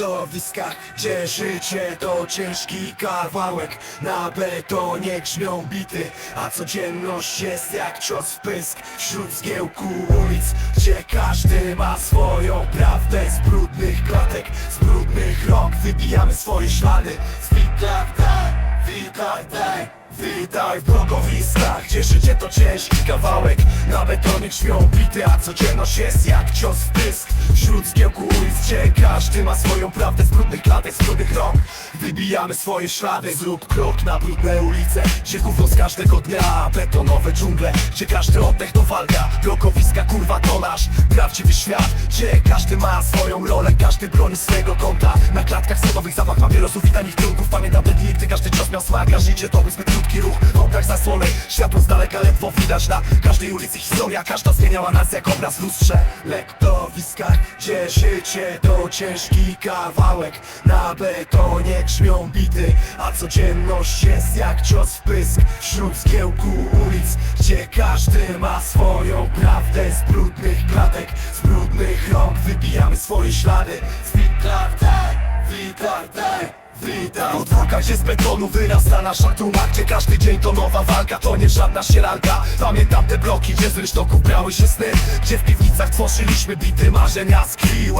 Lektowiskach, gdzie życie to ciężki kawałek. Na betonie grzmią bity, a codzienność jest jak cios w pysk. Wśród zgiełku ulic, gdzie każdy ma swoją prawdę. Z brudnych klatek, z brudnych rąk wybijamy swoje ślady. Witaj, witaj, daj Witaj w blokowiskach, gdzie życie to ciężki kawałek. Na betonie grzmią bity, a codzienność jest jak cios w pysk. Wśród zgiełku ulic, gdzie każdy ma swoją prawdę Z brudnych klatek, z brudnych rąk. Wybijamy swoje ślady Zrób krok na brudne ulice. Gdzie gówno z każdego dnia Betonowe dżungle, gdzie każdy oddech to walka Blokowiska kurwa to nasz prawdziwy świat. Gdzie każdy ma swoją rolę Każdy broni swego kąta Na klatkach schodowych zapach papierosów i tanich trunków Pamiętam te dni, gdy każdy cios miał smak. A życie to był zbyt krótki ruch. W oczach zasłonej Światło z daleka ledwo widać na każdej ulicy historia. Każda zmieniała nas jak obraz w lustrze. Lektowiskach, gdzie życie to ciężki kawałek. Na betonie grzmią bity A codzienność jest jak cios w pysk. Wśród zgiełku ulic Gdzie każdy ma swoją prawdę. Z brudnych klatek, z brudnych rąk Wybijamy swoje ślady Witaj Podwórka, gdzie z betonu wyrasta nasza tuma Gdzie każdy dzień to nowa walka, to nie żadna sielanka Pamiętam te bloki, gdzie z rynsztoków brały się sny Gdzie w piwnicach tworzyliśmy bity marzenia z Key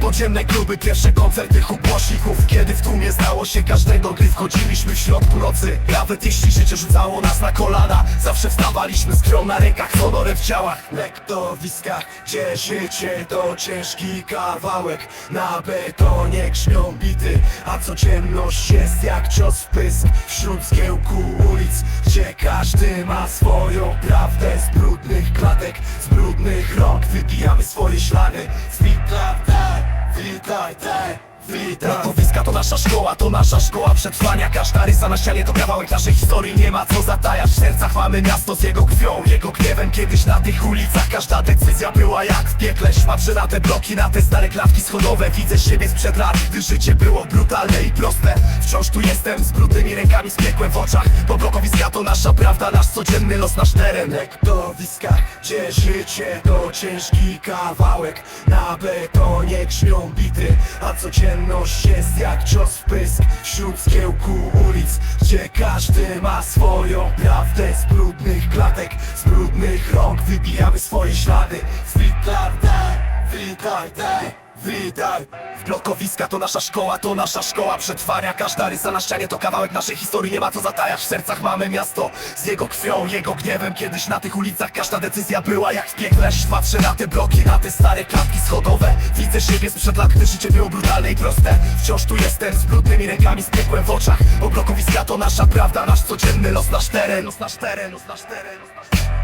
Podziemne kluby, pierwsze koncerty hubłosików Kiedy w tłumie znało się każdego, gdy wchodziliśmy w środku nocy Nawet jeśli życie rzucało nas na kolana Zawsze wstawaliśmy z krwią na rękach, honorem w ciałach Lektowiskach, gdzie życie to ciężki kawałek Na betonie grzmią bity, a codzienność jest jak cios w pysk. Wśród zgiełku ulic, gdzie każdy ma swoją prawdę. Z brudnych klatek, z brudnych rąk wybijamy swoje ślady. Witaj, daj, witaj, Witaj Blokowiska to nasza szkoła, to nasza szkoła przetrwania. Każda rysa na ścianie to kawałek naszej historii. Nie ma co zatajać, w sercach mamy miasto z jego krwią Jego gniewem. Kiedyś na tych ulicach Każda decyzja była jak w piekle. Patrzę na te bloki, na te stare klatki schodowe. Widzę siebie sprzed lat, gdy życie było brutalne i proste. Wciąż tu jestem z brudnymi rękami, z piekłem w oczach. Bo blokowiska to nasza prawda, nasz codzienny los, nasz teren. Lektowiska, gdzie życie to ciężki kawałek. Na betonie grzmią bity, a codzienność jest jak cios w pysk. Wśród zgiełku ulic, gdzie każdy ma swoją prawdę. Z brudnych klatek, z brudnych rąk wybijamy swoje ślady. Daj, witaj, daj Witaj! Blokowiska to nasza szkoła, to nasza szkoła przetrwania. Każda rysa na ścianie to kawałek naszej historii. Nie ma co zatajać, w sercach mamy miasto Z jego krwią, jego gniewem. Kiedyś na tych ulicach każda decyzja była jak w piekle. Patrzę na te bloki, na te stare klatki schodowe. Widzę siebie sprzed lat, gdy życie było brutalne i proste. Wciąż tu jestem z brudnymi rękami, z piekłem w oczach. Bo blokowiska to nasza prawda, nasz codzienny los, nasz teren Los, nasz teren, los, nasz teren, los, nasz teren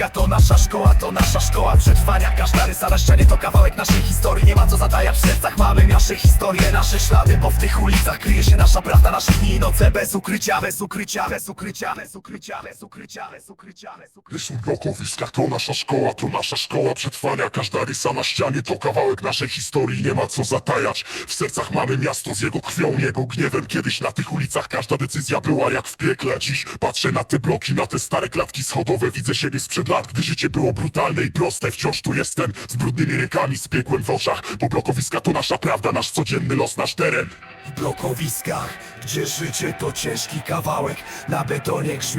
Blokowiska to nasza szkoła, to nasza szkoła przetrwania. Każda rysa na ścianie to kawałek naszej historii. Nie ma co zadajać, w sercach mamy nasze historie, nasze ślady Bo w tych ulicach kryje się nasza prawda, nasze dni i noce Bez ukrycia, bez ukrycia, bez ukrycia, bez ukrycia, bez ukrycia, bez ukrycia, bez ukrycia. Blokowiskach to nasza szkoła, to nasza szkoła przetrwania. Każda rysa na ścianie to kawałek naszej historii. Nie ma co zatajać, w sercach mamy miasto z jego krwią, jego gniewem. Kiedyś na tych ulicach każda decyzja była jak w piekle. Dziś patrzę na te bloki, na te stare klatki schodowe. Widzę siebie sprzed lat, gdy życie było brutalne i proste Wciąż tu jestem, z brudnymi rękami, z piekłem w oczach Bo blokowiska to nasza prawda, nasz codzienny los, nasz teren. W blokowiskach, gdzie życie to ciężki kawałek Na betonie grzmią